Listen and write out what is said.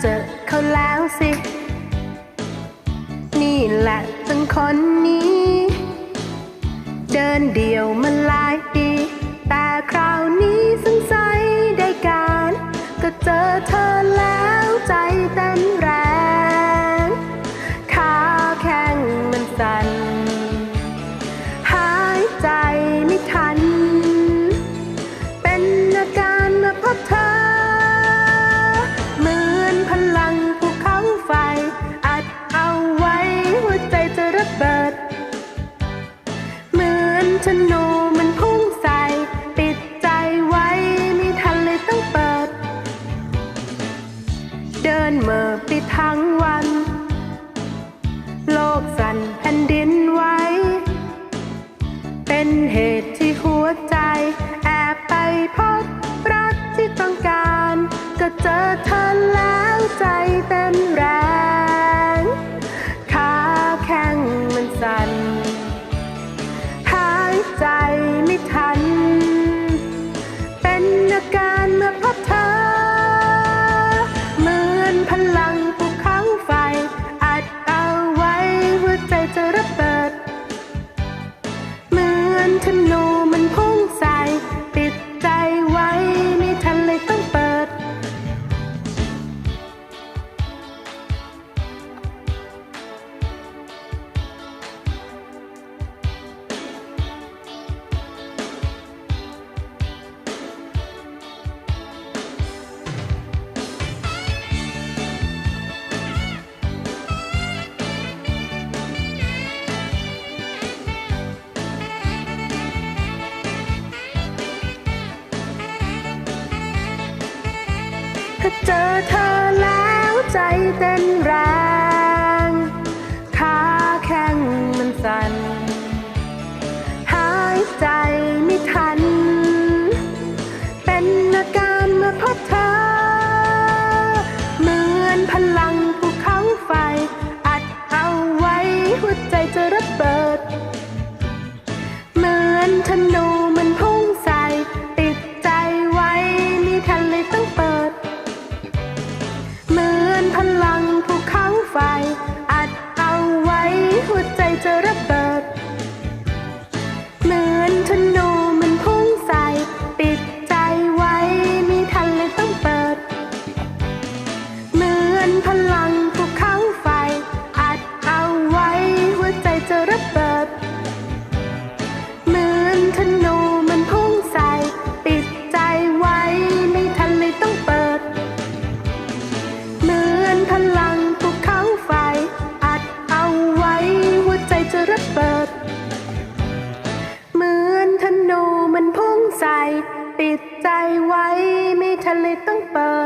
เจอเขาแล้วสิ นี่แหละตั้งคนนี้ เดินเดียวมัน เจอเธอแล้วใจเต้นแรง ถ้าเจอเธอแล้วใจเต้นแรงขาแข้งมันสั่น หายใจไม่ทัน เป็นอาการเมื่อพบเธอ เหมือนพลังภูเขาไฟ อัดเอาไว้หัวใจจะระเบิด เหมือนธนู จะระเบิดเหมือนทน ไว้ ไม่ทะเลต้องเปิด